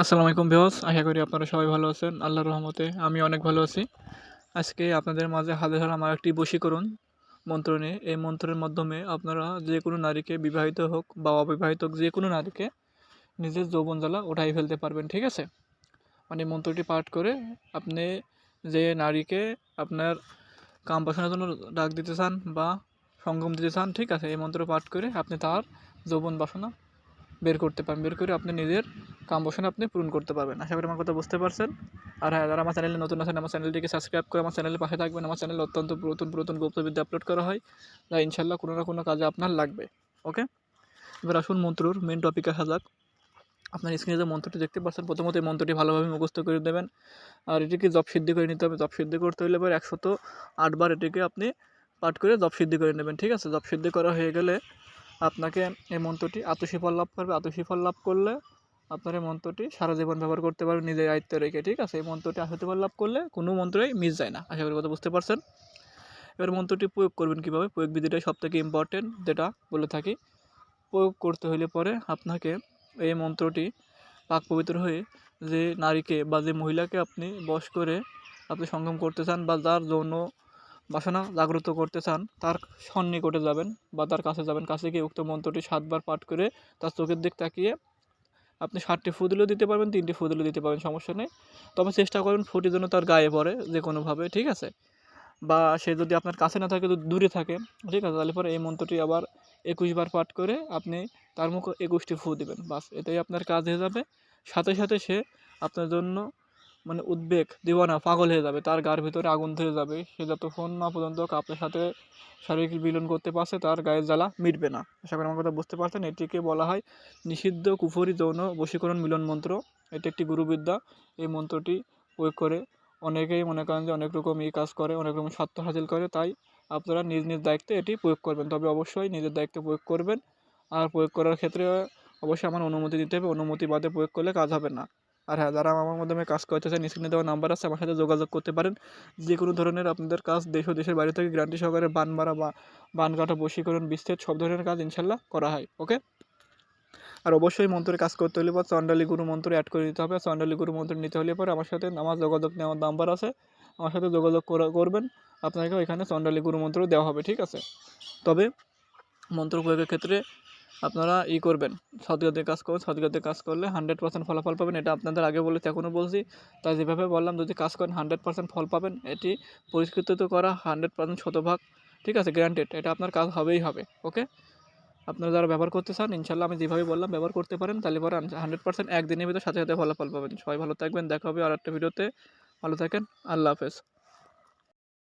আসসালামু আলাইকুম ভিউয়ার্স, আশা করি আপনারা সবাই ভালো আছেন। আল্লাহর রহমতে আমি অনেক ভালো আছি। আজকে আপনাদের মাঝে হাজির হলাম আমার একটি বশীকরণ মন্ত্র নিয়ে। এই মন্ত্রের মাধ্যমে আপনারা যে কোনো নারীকে বিবাহিত হোক বা অবিবাহিত হোক, যে কোনো নারীকে নিজের যৌবন জ্বালা উঠাই ফেলতে পারবেন, ঠিক আছে? মানে মন্ত্রটি পাঠ করে আপনি যে নারীকে আপনার কাম বাসনার জন্য ডাক দিতে চান বা সঙ্গম দিতে চান, ঠিক আছে? এই মন্ত্র পাঠ করে আপনি তার যৌবন বাসনা বের করতে পারেন। বের করে আপনি নিজের কাম বসনে আপনি পূরণ করতে পারবেন। আশা করি আমার কথা বুঝতে পারছেন। আর হ্যাঁ আমার চ্যানেলে নতুন আছেন, আমার চ্যানেলটিকে সাবস্ক্রাইব করে আমার চ্যানেলের পাশে থাকবেন। আমার চ্যানেলে অত্যন্ত পুরাতন পুরাতন গুপ্তবিদ্যা আপলোড করা হয়। যা ইনশাল্লাহ কোনো না কোনো কাজে আপনার লাগবে। ওকে এবার আসুন মন্ত্রর মেন টপিক আসা যাক। আপনার স্ক্রিনে যে মন্ত্রটি দেখতে পাচ্ছেন, প্রথমত এই মন্ত্রটি ভালোভাবে মুখস্থ করে দেবেন আর এটিকে জব সিদ্ধি করে নিতে হবে। জব সিদ্ধি করতে হলে এবার একশত আটবার এটিকে আপনি পাঠ করে জব সিদ্ধি করে নেবেন। ঠিক আছে? জব সিদ্ধি করা হয়ে গেলে আপনাকে এই মন্ত্রটি আত্মসিফল লাভ করবে। আত্মসিফল লাভ করলে আপনার এই মন্ত্রটি সারা জীবন ব্যবহার করতে পারবেন, নিজের দায়িত্ব রেখে, ঠিক আছে? এই মন্ত্রটি আত্মসিফল লাভ করলে কোনো মন্ত্রই মিস যায় না। আশা করি কথা বুঝতে পারছেন? এবার মন্ত্রটি প্রয়োগ করবেন কীভাবে? প্রয়োগ বিধিটাই সব থেকে ইম্পর্টেন্ট যেটা বলে থাকি। প্রয়োগ করতে হলে পরে আপনাকে এই মন্ত্রটি পাক পবিত্র হয়ে যে নারীকে বা যে মহিলাকে আপনি বশ করে আপনি সঙ্গম করতে চান বা যার যৌন বাসনা জাগ্রত করতে চান, তার সন্নিকটে যাবেন বা তার কাছে যাবেন। কাছে গিয়ে উক্ত মন্ত্রটি সাতবার পাঠ করে তার চোখের দিক তাকিয়ে আপনি ষাটটি ফু দিলেও দিতে পারবেন, তিনটি ফু দিলেও দিতে পারবেন, সমস্যা নেই। তবে চেষ্টা করবেন ফুটি যেন তার গায়ে পড়ে যে কোনোভাবে ঠিক আছে? বা সে যদি আপনার কাছে না থাকে যদি দূরে থাকে, ঠিক আছে? তাহলে পরে এই মন্ত্রটি আবার একুশ বার পাঠ করে আপনি তার মুখে একুশটি ফু দিবেন, বাস। এটাই আপনার কাজ হয়ে যাবে। সাথে সাথে সে আপনার জন্য মানে উদ্বেগ দিওয়ানা পাগল হয়ে যাবে, তার গার ভিতরে আগুন ধরে যাবে, সে যতক্ষণ না পর্যন্ত আপনার সাথে শারীরিক মিলন করতে পারছে, তার গায়ের জ্বালা মিটবে না। আশা করি আমার কথা বুঝতে পারছেন, এটিকে বলা হয় নিষিদ্ধ কুফরি যৌন বশীকরণ মিলন মন্ত্র। এটি একটি গুরুবিদ্যা, এই মন্ত্রটি প্রয়োগ করে অনেকেই মনে করেন যে অনেক রকম এই কাজ করে, অনেক রকম স্বার্থ হাসিল করে, তাই আপনারা নিজ নিজ দায়িত্বে এটি প্রয়োগ করবেন। তবে অবশ্যই নিজের দায়িত্বে প্রয়োগ করবেন, আর প্রয়োগ করার ক্ষেত্রে অবশ্যই আমার অনুমতি দিতে হবে, অনুমতি বাদে প্রয়োগ করলে কাজ হবে না। আর হ্যাঁ যারা আমার মাধ্যমে কাজ করতে চান স্ক্রিনে দেওয়া নাম্বার আছে, আমার সাথে যোগাযোগ করতে পারেন। যে কোনো ধরনের আপনাদের কাজ দেশ ও দেশের বাইরে থেকে গ্যারান্টি সহকারে বান মারা বা বান কাটা, বশীকরণ বিস্তৃত সব ধরনের কাজ ইনশাল্লাহ করা হয় ওকে আর অবশ্যই মন্ত্রের কাজ করতে হলে পর চন্ডালী গুরু মন্ত্র অ্যাড করে দিতে হবে। চন্ডালী গুরু মন্ত্র নিতে হলে পরে আমার সাথে আমার যোগাযোগ নেওয়ার নাম্বার আছে। আমার সাথে যোগাযোগ করবেন। আপনাকে ওইখানে চন্ডালী গুরু মন্ত্র দেওয়া হবে, ঠিক আছে? তবে মন্ত্র প্রয়োগের ক্ষেত্রে আপনারা ই করবেন। সদগতে কাজ করুন সদগতে কাজ করলে হান্ড্রেড পার্সেন্ট ফলাফল পাবেন। এটা আপনাদের আগে বলেছি, এখনও বলছি। তাই যেভাবে বললাম, যদি কাজ করেন হান্ড্রেড পার্সেন্ট ফল পাবেন। এটি পরিষ্কৃত করা হান্ড্রেড পার্সেন্ট শতভাগ, ঠিক আছে গ্যারান্টেড এটা আপনার কাজ হবেই হবে, ওকে? আপনারা যারা ব্যবহার করতে চান ইনশাল্লাহ আমি যেভাবে বললাম, ব্যবহার করতে পারেন, তাহলে পরে হান্ড্রেড পার্সেন্ট একদিনের ভিতরে সাথে সাথে ফলাফল পাবেন। সবাই ভালো থাকবেন, দেখা হবে আর একটা ভিডিওতে। ভালো থাকেন, আল্লাহ হাফেজ।